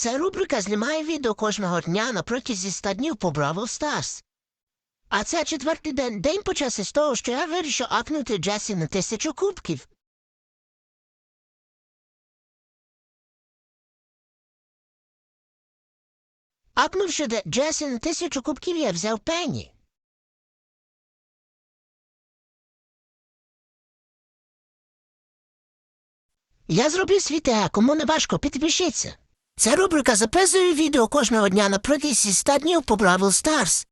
Ця рубрика знімає відео кожного дня на протязі ста днів по Бравл Старс. А це четвертий день. День почався з того, що я вирішив апнути Джесі на тисячу кубків. Апнувши Джесі на тисячу кубків, я взяв пені. Я зробив свій тег, кому не важко, підпишіться. Ця рубрика записує відео кожного дня на протязі 100 днів по Бравл Старс.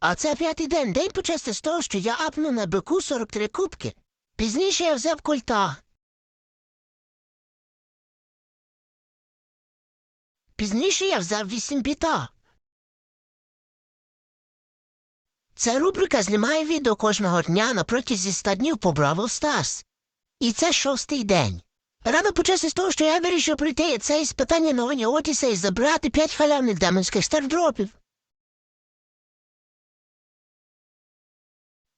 А це п'ятий день. День почався з того, що я апнув на бику 43 кубки. Пізніше я взяв кольта. Пізніше я взяв 8 біта. Ця рубрика знімає відео кожного дня на протязі 100 днів по Бравл Старс. І це шостий день. Рано почався з того, що я вирішив пройти це іспитання на Оні Отіса і забрати 5 халявних демонських стардропів.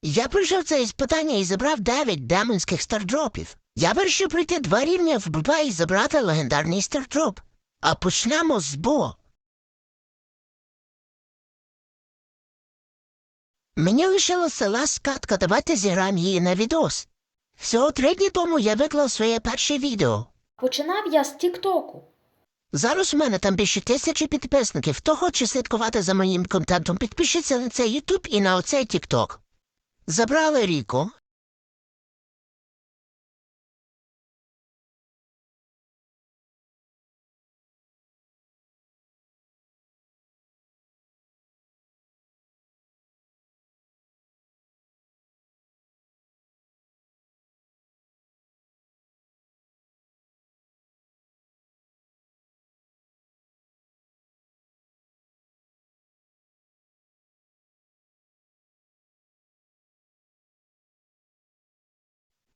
Я пройшов це іспитання і забрав 9 демонських стардропів. Я вирішив пройти два рівня в ББ і забрати легендарний стардроп. А почнемо з Бо. Мені лишилося ласкатка, давайте зіграємо її на відос. Всього три дні тому я виклав своє перше відео. Починав я з Тіктоку. Зараз у мене там більше тисячі підписників. Хто хоче слідкувати за моїм контентом, підпишіться на цей Ютуб і на оцей Тікток. Забрали Ріко.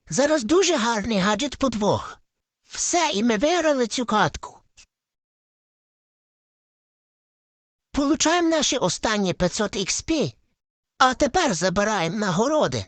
Зараз дуже гарний гаджет подвох. Все, і ми виграли цю катку. Получаємо наші останні 500 XP. А тепер забираємо нагороди.